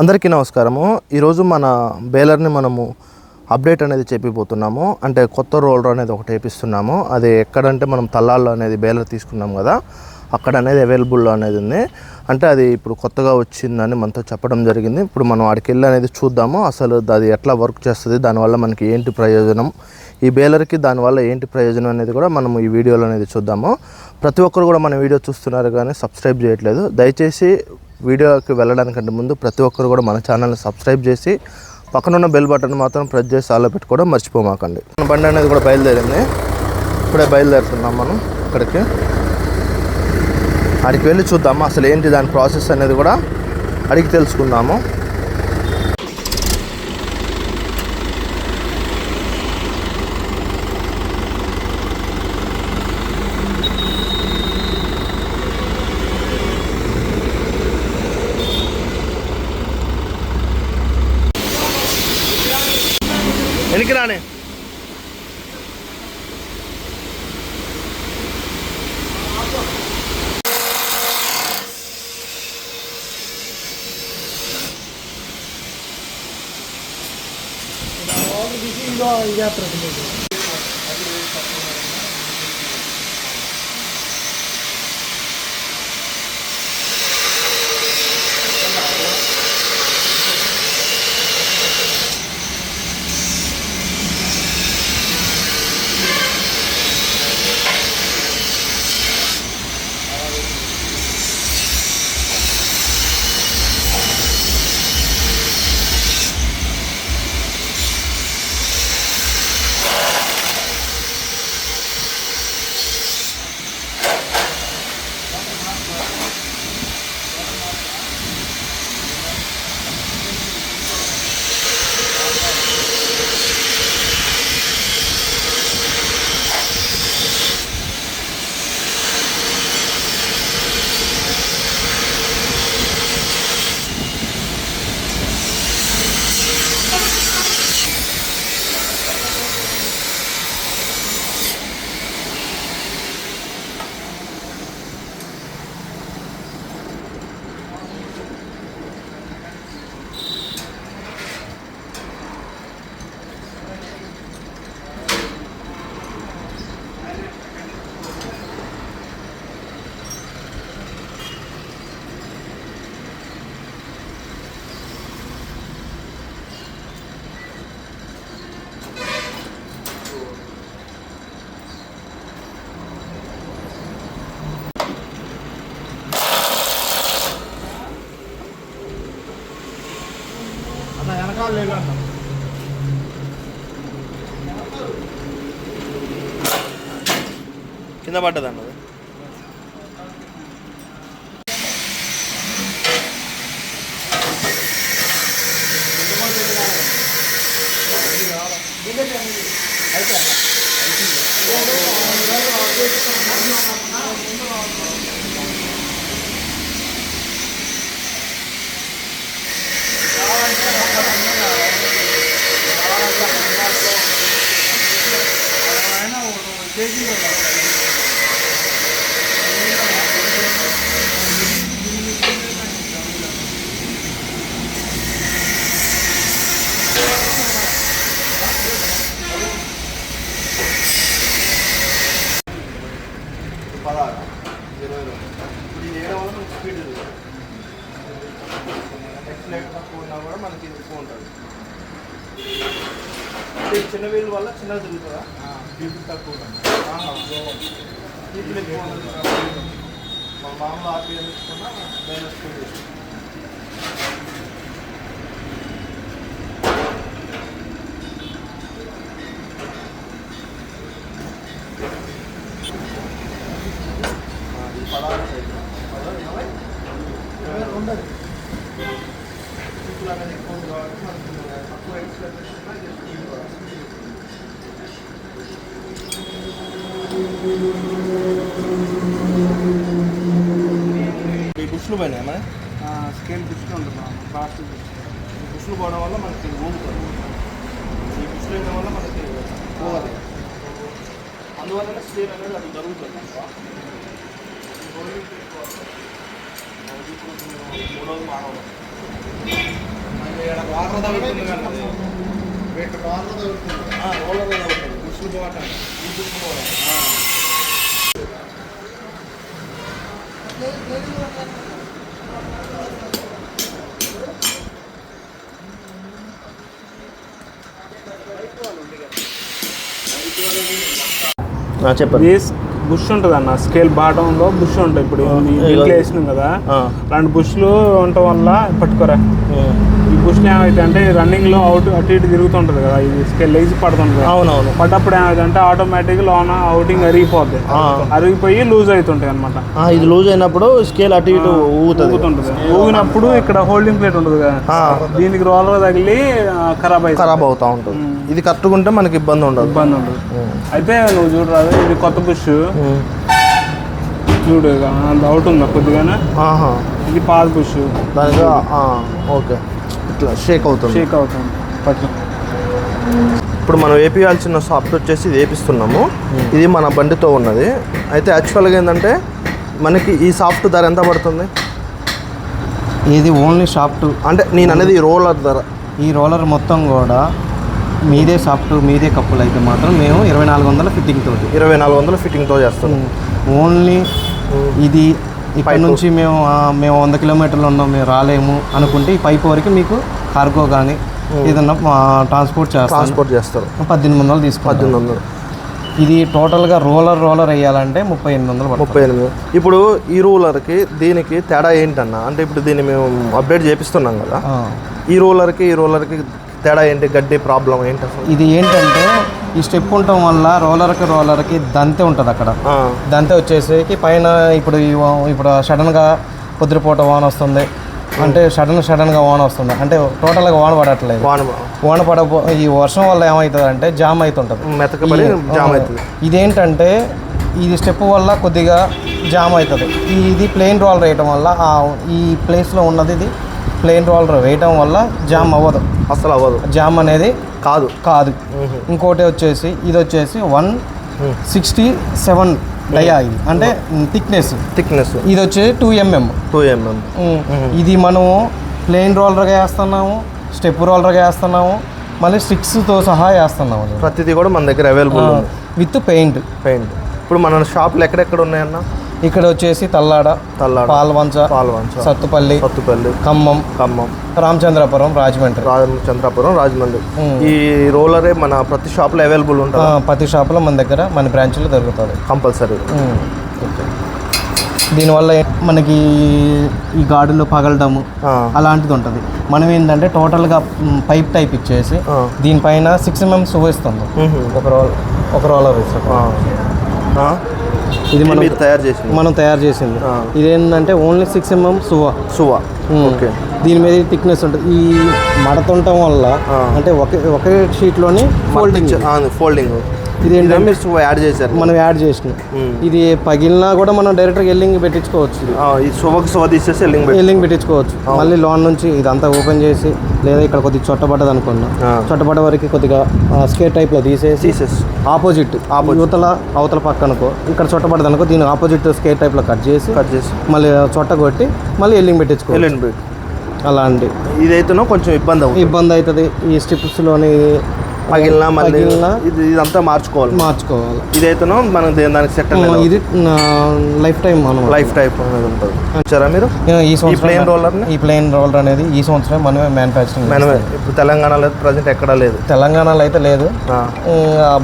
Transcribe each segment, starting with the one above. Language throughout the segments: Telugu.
అందరికీ నమస్కారము. ఈరోజు మన బేలర్ని మనము అప్డేట్ అనేది చెప్పిపోతున్నాము. అంటే కొత్త రోలర్ అనేది ఒకటి వేపిస్తున్నాము. అది ఎక్కడంటే మనం తల్లాల్లో అనేది బేలర్ తీసుకున్నాం కదా అక్కడ అనేది అవైలబుల్ అనేది ఉంది. అంటే అది ఇప్పుడు కొత్తగా వచ్చిందని మనతో చెప్పడం జరిగింది. ఇప్పుడు మనం ఆడికి వెళ్ళి అనేది చూద్దాము. అసలు అది ఎట్లా వర్క్ చేస్తుంది దానివల్ల మనకి ఏంటి ప్రయోజనం? ఈ బేలర్కి దానివల్ల ఏంటి ప్రయోజనం అనేది కూడా మనం ఈ వీడియోలో అనేది చూద్దాము. ప్రతి ఒక్కరు కూడా మన వీడియో చూస్తున్నారు కానీ సబ్స్క్రైబ్ చేయట్లేదు. దయచేసి వీడియోకి వెళ్ళడానికంటే ముందు ప్రతి ఒక్కరు కూడా మన ఛానల్ని సబ్స్క్రైబ్ చేసి పక్కన ఉన్న బెల్ బటన్ మాత్రం ప్రెస్ చేసి ఆలో పెట్టుకోవడం మర్చిపోమాకండి. మన బండి అనేది కూడా బయలుదేరింది. ఇప్పుడే బయలుదేరుతున్నాం మనం ఇక్కడికి. అక్కడికి వెళ్ళి చూద్దాము? అసలు ఏంటి దాని ప్రాసెస్ అనేది కూడా అడిగి తెలుసుకుందాము. Logo de Giló e a Prognosa. కింద పడ్డదండి అది పదహారు ఇరవై రెండు ఇప్పుడు ఇది వేయడం వల్ల మనకి స్పీడ్ లైట్ తక్కువ ఉన్నా కూడా మనకి ఇది ఎక్కువ ఉంటుంది. అంటే చిన్న వీల్ వల్ల చిన్నది తిరుగుతుందా? బీపీ తక్కువ బీపీలు ఎక్కువ ఉంటుంది మన మామూలు ఆర్పిఎం తీసుకున్నా మైనస్ స్పీడ్ పదహారు సైజు పదహారు ఇరవై ఇరవై రెండు అది ఇప్పుడు అనేది ఎక్కువ ఉంది కాబట్టి మనకు తక్కువ ఎక్స్పెక్టేషన్ ఈ బుష్లు పోయినాయి మన స్కేల్ దృష్టి ఉంటుంది ఫాస్ట్ ఈ బుష్లు పోవడం వల్ల మనకి ఊగుతుంది ఈ బుష్లు వేయడం వల్ల మనకి పోవాలి. అందువల్ల స్టీల్ అనేది అది జరుగుతుంది. మూడోది మానవులు వాటర్ తగ్గుతుంది కానీ వీటి వాటర్ తగ్గుతుంది బుష్లు పోవటం ఈ బుష్లు పోవడం చెప్పండి. బేస్ బుష్ ఉంటుంది. అన్న స్కేల్ బాటంలో బుష్ ఉంటాయి ఇప్పుడు వేసినాం కదా. అలాంటి బుష్లు ఉండటం వల్ల పట్టుకోరా. ఈ బుష్లు ఏమైతే అంటే రన్నింగ్లో అవుట్ అటు ఇటు తిరుగుతుంటది కదా. ఇది స్కేల్ లేచి పడుతుంటది కదా. అవునవును. పడ్డప్పుడు ఏమైతే అంటే ఆటోమేటిక్ లోన అవుటింగ్ అరిగిపోద్ది. అరిగిపోయి లూజ్ అవుతుంటాయి అనమాట ఆ, ఇది లూజ్ అయినప్పుడు స్కేల్ అటు ఇటు ఊగుతుంది. ఊగుతుంటది. ఊగినప్పుడు ఇక్కడ హోల్డింగ్ ప్లేట్ ఉంటుంది కదా. దీనికి రోలర్ తగిలి ఖరాబ్ అవుతుంది. ఖరాబ్ అవుతూ ఉంటుంది. ఇది కరెక్ట్గా ఉంటే మనకి ఇబ్బంది ఉండదు. ఇబ్బంది ఉమ్. అయితే నువ్వు చూడరాదు ఇది కొత్త బుష్. చూడు అవుట్ ఉందా కొద్దిగానే? ఆహా. ఇది పాత బుష్ దానికి ఆ, ఓకే. ఇట్లా షేక్ అవుతుంది. షేక్ అవుతుంది. పట్టు. ఇప్పుడు మనం వేపియాల్సిన సాఫ్ట్ వచ్చేసి ఇది వేపిస్తున్నాము. ఇది మన బండితో ఉన్నది. అయితే యాక్చువల్గా ఏంటంటే మనకి ఈ సాఫ్ట్ ధర ఎంత పడుతుంది? ఇది ఓన్లీ సాఫ్ట్ అంటే నేను అనేది ఈ రోలర్ ధర. ఈ రోలర్ మొత్తం కూడా మీదే సాఫ్ట్ మీదే కప్పులు అయితే మాత్రం మేము ఇరవై నాలుగు వందల ఫిట్టింగ్ తోటి ఇరవై నాలుగు వందల ఫిట్టింగ్తో చేస్తున్నాం ఓన్లీ ఇది ఇక్కడ. నుంచి మేము మేము వంద కిలోమీటర్లు ఉన్నాం మేము రాలేము అనుకుంటే ఈ పైప్ వరకు మీకు కార్గో కానీ ఏదన్నా ట్రాన్స్పోర్ట్ చేస్తాం ట్రాన్స్పోర్ట్ చేస్తారు. పద్దెనిమిది వందలు తీసుకుంటాం పద్దెనిమిది వందలు. ఇది టోటల్గా రోలర్ రోలర్ వేయాలంటే ముప్పై ఎనిమిది వందలు ముప్పై ఎనిమిది ఇప్పుడు ఈ రూలర్కి దీనికి తేడా ఏంటన్నా? అంటే ఇప్పుడు దీన్ని మేము అప్డేట్ చేపిస్తున్నాం కదా. ఈ రూలర్కి ఈ రూలర్కి తేడా ఏంటి? గడ్డి ప్రాబ్లం ఏంటి అసలు? ఇది ఏంటంటే ఈ స్టెప్ ఉండటం వల్ల రోలర్కి రోలర్కి దంతే ఉంటుంది అక్కడ. దంతే వచ్చేసరికి పైన ఇప్పుడు ఈ వా- ఇప్పుడు సడన్గా పొద్దుపూట వాన వస్తుంది. అంటే సడన్ సడన్గా వాన వస్తుంది. అంటే టోటల్గా వాన పడట్లేదు. వాన వాన పడ ఈ వర్షం వల్ల ఏమవుతుంది అంటే జామ్ అవుతుంటుంది మెతకబడి జామ్ అవుతుంది ఇదేంటంటే ఇది స్టెప్ వల్ల కొద్దిగా జామ్ అవుతుంది ఇది ప్లెయిన్ రోలర్ వేయటం వల్ల ఆ ఈ ప్లేస్లో ఉన్నది ఇది ప్లెయిన్ రోలర్ వేయటం వల్ల జామ్ అవ్వదు. అసలు అవ్వదు. జామ్ అనేది కాదు. కాదు. ఇంకోటి వచ్చేసి ఇది వచ్చేసి వన్. సిక్స్టీ సెవెన్ డయా ఇది అంటే థిక్నెస్. థిక్నెస్. ఇది వచ్చేసి టూ ఎంఎం. Two MM. ఇది మనము ప్లెయిన్ రోలర్గా వేస్తున్నాము స్టెప్ రోలర్గా వేస్తున్నాము మళ్ళీ స్టిక్స్తో సహా వేస్తున్నాము ప్రతిదీ కూడా మన దగ్గర అవైలబుల్ విత్ పెయింట్. పెయింట్. ఇప్పుడు మన షాపులు ఎక్కడెక్కడ ఉన్నాయన్న? ఇక్కడ వచ్చేసి తల్లాడ తల్లాడ పాల్వంచ పాల్వంచ సత్తుపల్లి సత్తుపల్లి ఖమ్మం ఖమ్మం రామచంద్రపురం రాజమండ్రి. రామచంద్రాపురం రాజమండ్రి. ఈ రోలరే మన ప్రతి షాప్లో అవైలబుల్ ఆ, ఉంటుంది ప్రతి షాపులో మన దగ్గర మన బ్రాంచ్లో దొరుకుతుంది. కంపల్సరీ. దీనివల్ల మనకి ఈ గాడులు పగలడము అలాంటిది ఉంటుంది. మనం ఏంటంటే టోటల్గా పైప్ టైప్ ఇచ్చేసి దీనిపైన సిక్స్ ఎంఎం చూపిస్తుంది ఒక రోల్ ఒక రోలర్ ఇస్తాం ఇది మనం తయారు చేసింది. మనం తయారు చేసింది. ఇదేంటంటే ఓన్లీ సిక్స్ ఎంఎం సువా. సువా. ఓకే. దీని మీద థిక్నెస్ ఉంటుంది. ఈ మడతుండటం వల్ల ఆ. అంటే ఒకే ఒకే షీట్లోని ఫోల్డింగ్ ఫోల్డింగ్ ఇది మీరు యాడ్ చేశారు. మనం యాడ్ చేసినాం. ఇది పగిలినా కూడా మనం డైరెక్ట్గా ఎల్లింగ్ పెట్టించుకోవచ్చు ఈ సువకి సువ తీసేసి ఎల్లింగ్ ఎల్లింగ్ పెట్టించుకోవచ్చు. మళ్ళీ లోన్ నుంచి ఇదంతా ఓపెన్ చేసి లేదా ఇక్కడ కొద్దిగా చొట్టబడ్డది అనుకున్నా. చొట్టబడ్డ వరకు కొద్దిగా స్కేర్ టైప్లో తీసేసి తీసేసి. ఆపోజిట్ యువతల అవతల పక్కనకో ఇక్కడ చొట్టబడ్డది అనుకో దీని ఆపోజిట్ స్కేర్ టైప్లో కట్ చేసి కట్ చేసి. మళ్ళీ చొట్ట కొట్టి మళ్ళీ ఎల్లింగ్ పెట్టించుకోవచ్చు. ఎల్లింగ్ అలాంటి. ఇదైతేనో కొంచెం ఇబ్బంది అవుతుంది. ఇబ్బంది అవుతుంది. ఈ స్ట్రిప్స్లోని పగిలినా మళ్ళీ పగిలినా ఇది ఇదంతా మార్చుకోవాలి. మార్చుకోవాలి. ఇదైతేనో మనం దేని దానికి సెట్ ఇది లైఫ్ టైం మనం. లైఫ్ టైప్ అనేది ఉంటుంది. చూసారా మీరు? ఈ ప్లేన్ రోలర్ని? ఈ ప్లేన్ రోలర్ అనేది ఈ సంవత్సరం మనమే మ్యానుఫ్యాక్చరింగ్ మనమే. ఇప్పుడు తెలంగాణలో ప్రజెంట్ ఎక్కడా లేదు. తెలంగాణలో అయితే లేదు.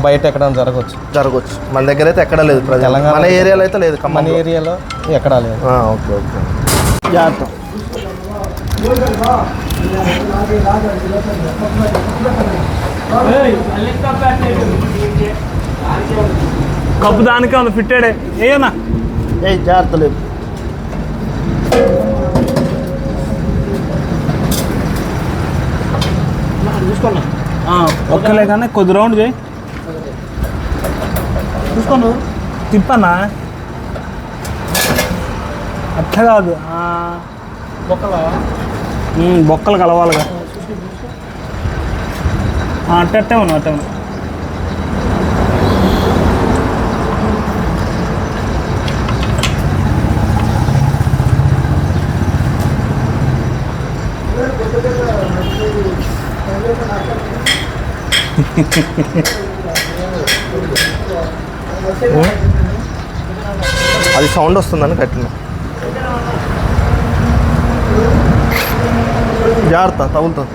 బయట ఎక్కడ జరగవచ్చు. జరగవచ్చు. మన దగ్గర అయితే ఎక్కడా లేదు తెలంగాణ మన ఏరియాలో అయితే లేదు మన ఏరియాలో ఎక్కడా లేదు. Okay okay. జాగ్రత్త. కప్పు దానికే ఉంది ఫిట్టెడే ఏయన్నా. ఏ జాగ్రత్త లేదు ఒక్కలే కానీ కొద్ది రౌండ్ చేయి. చూసుకోను తిప్పనా? అట్లా కాదు. ఉమ్, బొక్కలు కలవాలిగా. అట్టే ఉన్నా అట్టే ఉన్నా. అది సౌండ్ వస్తుందని కట్టిన. జాగ్రత్త తగులుతుంది.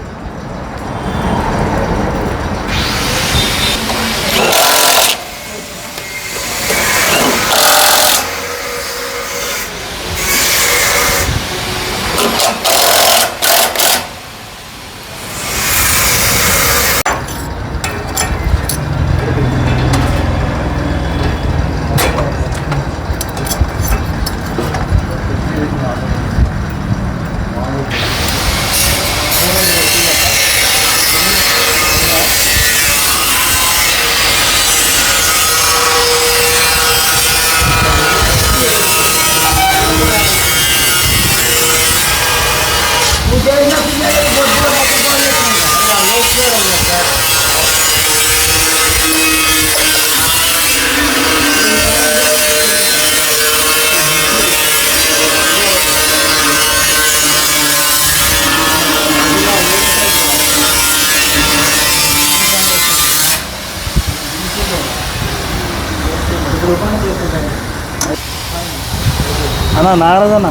అన్న నాగరాజ్ అన్న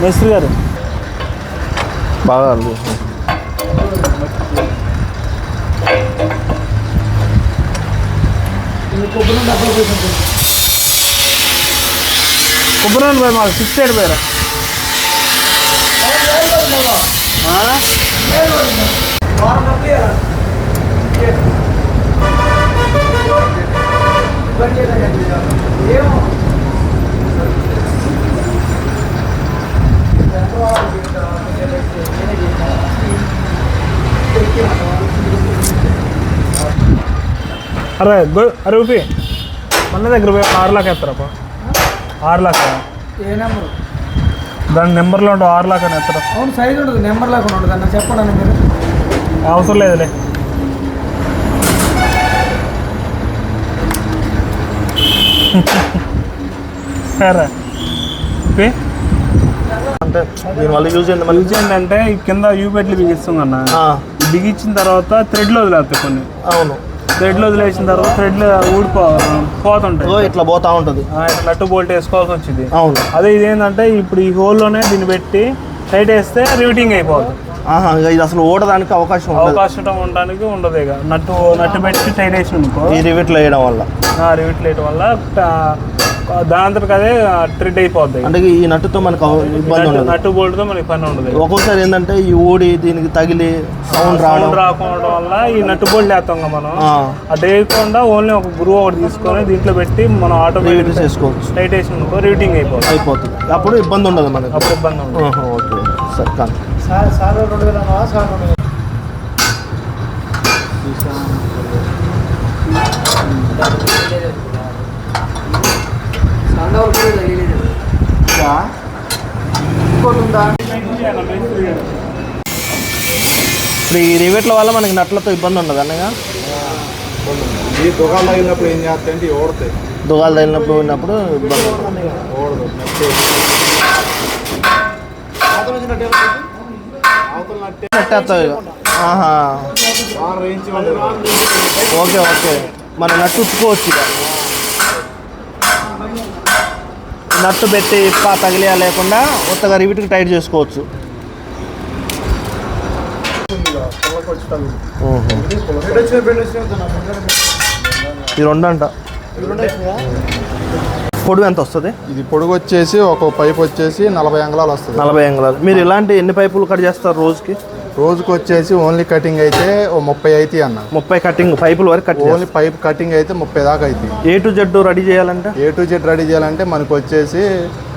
మేస్త్రి గారు బాగా. కొబ్బరి పోయి మాకు సిక్స్ ఎయిట్ పోయారా అరే అరే ఊపి. మన దగ్గర పోయి ఆరు లాక్ ఎత్తారప్ప ఆరు లాక్ ఏ నెంబర్? దాని నెంబర్లో ఉండే ఆరు లాక్ అని ఎత్తరా. అవును సైజ్ ఉంటుంది నెంబర్ లేకుండా ఉంటుంది అన్న చెప్పండి మీరు. అవసరం లేదులే. సరే ఊపి అంటే దీనివల్ల యూజ్ మళ్ళీ యూజ్ ఏంటంటే కింద యూ పెట్లు బిగిస్తుంది అన్న. బిగించిన తర్వాత థ్రెడ్లో వదిలేస్తాయి కొన్ని. అవును. థ్రెడ్లో వదిలేసిన తర్వాత థ్రెడ్లు ఊడిపో పోతుంటాయి. ఇట్లా పోతా ఉంటుంది. ఇట్లా నట్టు బోల్ట్ వేసుకోవాల్సి వచ్చింది. అవును. అదే ఇదేంటంటే ఇప్పుడు ఈ హోల్లోనే దీన్ని పెట్టి టైట్ వేస్తే రివిటింగ్ అయిపోతుంది ఇది అసలు ఓడడానికి అవకాశం అవకాశం ఉండడానికి ఉండదు ఇక. నట్టు నట్టు పెట్టి టైట్ వేసి అనుకో ఈ రివిట్లో వేయడం వల్ల. రివిట్ లేయడం వల్ల దాని అదే ట్రిడ్ అయిపోద్ది. అంటే ఈ నట్టుతో మనకు ఇబ్బంది ఉండదు. నట్టు బోల్ట్తో మనకి పని ఉండదు ఒక్కొక్కసారి ఏంటంటే ఈ ఊడి దీనికి తగిలి సౌండ్ రావడం. రాకపోవడం వల్ల ఈ నట్టు బోల్ట్ వేస్తాం కదా మనం. అది వేయకుండా ఓన్లీ ఒక గురువు ఒకటి తీసుకొని దీంట్లో పెట్టి మనం రివిట్ ఆటోమేటిక్ చేసుకోవచ్చు. టైట్ వేసి అనుకో రివిటింగ్ అయిపోతుంది. అయిపోతుంది అప్పుడు ఇబ్బంది ఉండదు మనకు. అప్పుడు ఇబ్బంది ఉండదు. ఓకే. సరే సార్ సార్ రెండు వేల సార్ రెండు వేల. ఇంకోటి ఉందా? ఇప్పుడు ఈ రివిట్ల వల్ల మనకి నట్లతో ఇబ్బంది ఉండదు అన్నగా ఈ దుకాణం తగిలినప్పుడు ఏం చేస్తాయంటే ఓడతాయి. దుగాలు తగిలినప్పుడు ఉన్నప్పుడు ఇబ్బంది. ఓడదు ఆహా. Okay okay. మన నట్టు ఉత్తుకోవచ్చు ఇక. నట్టు పెట్టి ఇప్ప తగిలియా లేకుండా ఉత్తగా రివిట్కి టైట్ చేసుకోవచ్చు. ఈ రెండు పొడుగు ఎంత వస్తుంది? ఇది పొడుగు వచ్చేసి ఒక పైప్ వచ్చేసి నలభై అంగళాలు వస్తుంది. నలభై అంగుళాలు. మీరు ఇలాంటి ఎన్ని పైపులు కట్ చేస్తారు రోజుకి? రోజుకి వచ్చేసి ఓన్లీ కటింగ్ అయితే ఓ ముప్పై అయితే అన్న. ముప్పై కటింగ్ పైపుల వరకు కట్ ఓన్లీ పైప్ కటింగ్ అయితే ముప్పై దాకా అయితే ఏ టు జెడ్ రెడీ చేయాలంటే? ఏ టు జెడ్ రెడీ చేయాలంటే మనకు వచ్చేసి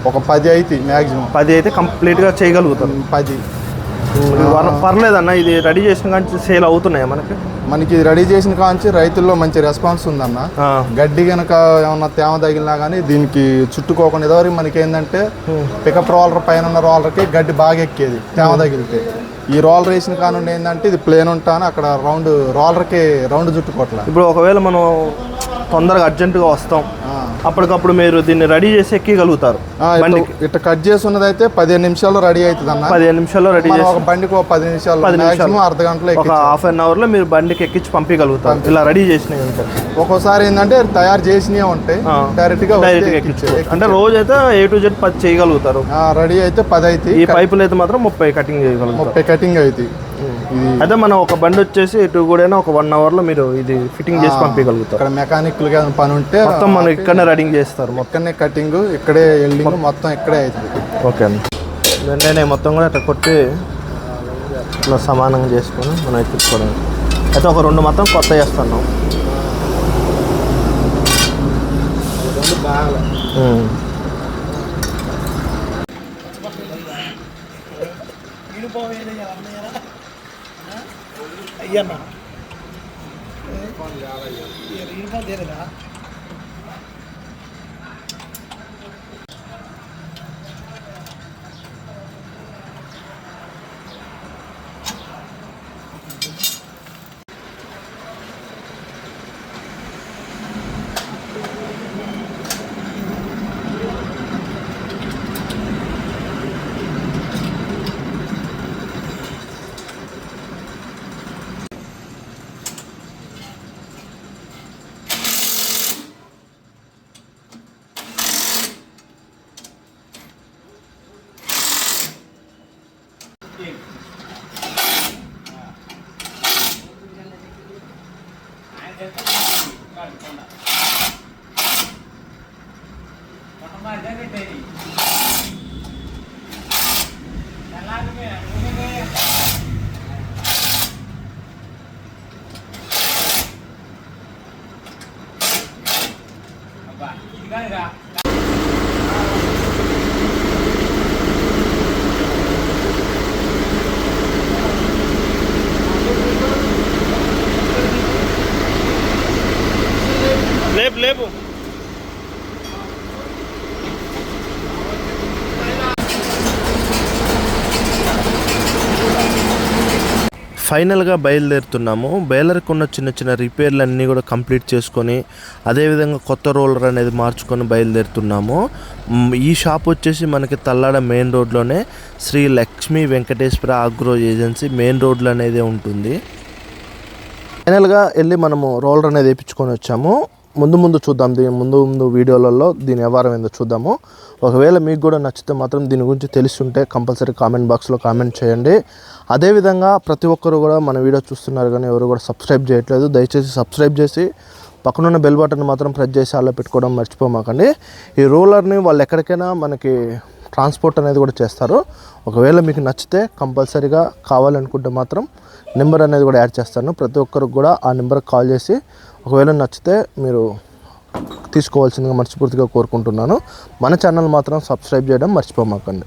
ఒక పది అయితే మ్యాక్సిమం పది అయితే కంప్లీట్గా చేయగలుగుతారు. పది. పర్లేదన్న ఇది రెడీ చేసిన కానీ సేల్ అవుతున్నాయా మనకి? మనకి రెడీ చేసిన కాంచి రైతుల్లో మంచి రెస్పాన్స్ ఉందన్న. గడ్డి కనుక ఏమన్నా తేమ తగిలినా కానీ దీనికి చుట్టుకోకుండా ఇదివరకు మనకి ఏంటంటే పికప్ రోలర్ పైన ఉన్న రోలర్కి గడ్డి బాగా ఎక్కేది తేమ తగిలితే. ఈ రోలర్ వేసిన కానుండి ఏంటంటే ఇది ప్లేన్ ఉంటాను అక్కడ రౌండ్ రోలర్కి రౌండ్ చుట్టుకోవట్ల. ఇప్పుడు ఒకవేళ మనం తొందరగా అర్జెంటుగా వస్తాం అప్పటికప్పుడు మీరు దీన్ని రెడీ చేసి ఎక్కగలుగుతారు ఇట్లా- కట్ చేసి ఉన్నది అయితే పదిహేను నిమిషాల్లో రెడీ అవుతుంది అన్న. పదిహేను నిమిషాల్లో రెడీ చేసి బండికి ఒక పది నిమిషాలు పది నిమిషాలు. అర్ధ గంటలో ఒక హాఫ్ అన్ అవర్లో మీరు బండికి ఎక్కించి పంపించగలుగుతారు ఇలా రెడీ చేసినవి ఒక్కోసారి ఏంటంటే తయారు చేసినవి ఉంటాయి. డైరెక్ట్గా డైరెక్ట్గా ఎక్కించుకోవచ్చు అంటే రోజు అయితే ఏ టు జెడ్ పది చేయగలుగుతారు. రెడీ అయితే పది అయితే ఈ పైపులు అయితే మాత్రం ముప్పై కటింగ్ చేయగలుగుతారు. ముప్పై కటింగ్ అవుతాయి. ఇది అయితే మనం ఒక బండి వచ్చేసి ఇటు కూడా ఒక వన్ అవర్లో మీరు ఇది ఫిట్టింగ్ చేసి పంపించగలుగుతారు. ఇక్కడ మెకానిక్ పని ఉంటే మొత్తం మనం ఇక్కడనే రెడీ చేస్తారు మొత్తం. ఇక్కడనే కటింగ్ ఇక్కడే ఎల్డింగ్ మొత్తం ఇక్కడే అవుతుంది. ఓకే అండి. వెంటనే మొత్తం కూడా ఇట్లా కొట్టి ఇట్లా సమానంగా చేసుకొని మనం ఎక్కించుకోవడం. అయితే ఒక రెండు మొత్తం కొత్త చేస్తున్నాం. ఇయ్యన్నా యూనిఫామ్ తీయలేదా மொட்டமாக ஜாக்கெட் எல்லாருமே లేపు లేపు. ఫైనల్గా బయలుదేరుతున్నాము. బేలర్కి ఉన్న చిన్న చిన్న రిపేర్లు అన్నీ కూడా కంప్లీట్ చేసుకొని అదేవిధంగా కొత్త రోలర్ అనేది మార్చుకొని బయలుదేరుతున్నాము. ఈ షాప్ వచ్చేసి మనకి Tallada main రోడ్లోనే Shri Lakshmi Venkateshwara agro agency main రోడ్లో అనేది ఉంటుంది. ఫైనల్గా వెళ్ళి మనము రోలర్ అనేది వేయించుకొని వచ్చాము. ముందు ముందు చూద్దాం దీని ముందు ముందు వీడియోలలో దీని వ్యవహారం ఏందో చూద్దాము. ఒకవేళ మీకు కూడా నచ్చితే మాత్రం దీని గురించి తెలిసి కంపల్సరీ కామెంట్ బాక్స్లో కామెంట్ చేయండి. అదేవిధంగా ప్రతి ఒక్కరు కూడా మన వీడియో చూస్తున్నారు కానీ ఎవరు కూడా సబ్స్క్రైబ్ చేయట్లేదు దయచేసి సబ్స్క్రైబ్ చేసి పక్కనున్న బెల్ బటన్ మాత్రం ప్రెస్ చేసి అలా పెట్టుకోవడం మర్చిపోమాకండి. ఈ రోలర్ని వాళ్ళు ఎక్కడికైనా మనకి ట్రాన్స్పోర్ట్ అనేది కూడా చేస్తారు. ఒకవేళ మీకు నచ్చితే కంపల్సరీగా కావాలనుకుంటే మాత్రం నెంబర్ అనేది కూడా యాడ్ చేస్తాను. ప్రతి ఒక్కరికి కూడా ఆ నెంబర్కి కాల్ చేసి ఒకవేళ నచ్చితే మీరు తీసుకోవాల్సిందిగా మనస్ఫూర్తిగా కోరుకుంటున్నాను. మన ఛానల్ మాత్రం సబ్స్క్రైబ్ చేయడం మర్చిపోమాకండి.